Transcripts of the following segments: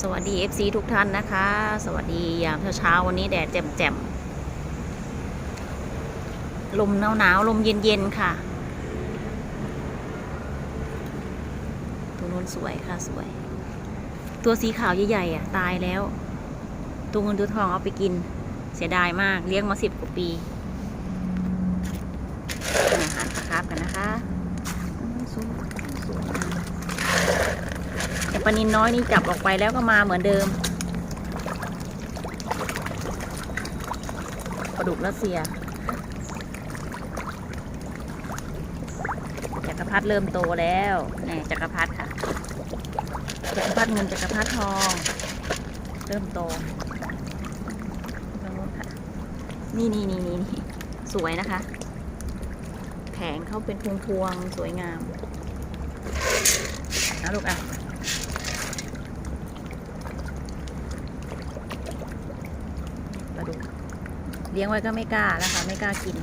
สวัสดี FC ทุกท่านนะคะ สวัสดียามเช้าๆวันนี้แดดแจ่มๆ ลมหนาวๆ ลมเย็นๆ ค่ะตัวนู้นสวยค่ะสวย ตัวสีขาวใหญ่ๆอะ ตายแล้ว ตัวเงินตัวทองเอาไปกิน เสียดายมากเลี้ยงมาสิบกว่าปีอาหารคาร์ฟกันนะคะ แต่ปลานินน้อยนี่จับออกไปแล้วก็มาเหมือนเดิมปลาดุกรัสเซียจักรพรรดิเริ่มโตแล้วแน่จักรพรรดิค่ะจักรพรรดิเงินจักรพรรดิทอง เริ่มโตนี่นี่นี่นี่นี่สวยนะคะ แผงเขาเป็นพวงพวงๆสวยงาม เอาลูกอะปลาดุกเลี้ยงไว้ก็ไม่กล้าแล้วค่ะ ไม่กล้ากิน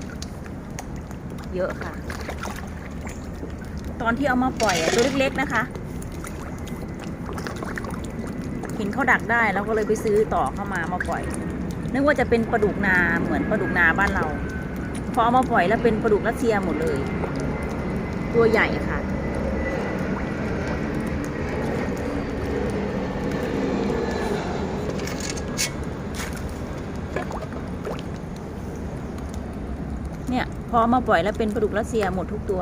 เยอะค่ะ ตอนที่เอามาปล่อยอะตัวเล็กๆนะคะเห็นเขาดักได้แล้วก็เลยไปซื้อต่อเข้ามามาปล่อย นึกว่าจะเป็นปลาดุกนาเหมือนปลาดุกนาบ้านเรา พอเอามาปล่อยแล้วเป็นปลาดุกรัสเซียหมดเลย ตัวใหญ่ค่ะ เนี่ย พอมาปล่อยแล้วเป็นปลาดุกรัสเซียหมดทุกตัว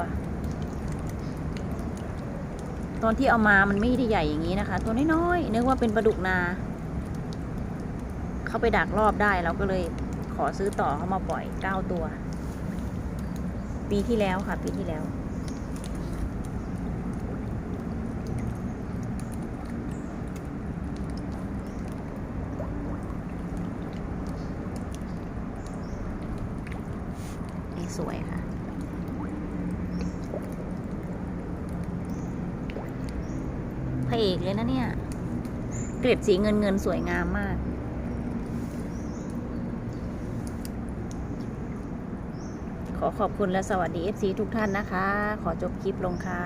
ตอนที่เอามามันไม่ได้ใหญ่อย่างนี้นะคะ ตัวน้อยๆนึกว่าเป็นปลาดุกนา เขาไปดักรอบได้เราก็เลยขอซื้อต่อเขามาปล่อยเก้าตัว ปีที่แล้วค่ะ ปีที่แล้ว สวยค่ะ พระเอกเลยนะเนี่ย เกล็ดสีเงินเงินสวยงามมาก ขอขอบคุณและสวัสดี FC ทุกท่านนะคะ ขอจบคลิปลงค่ะ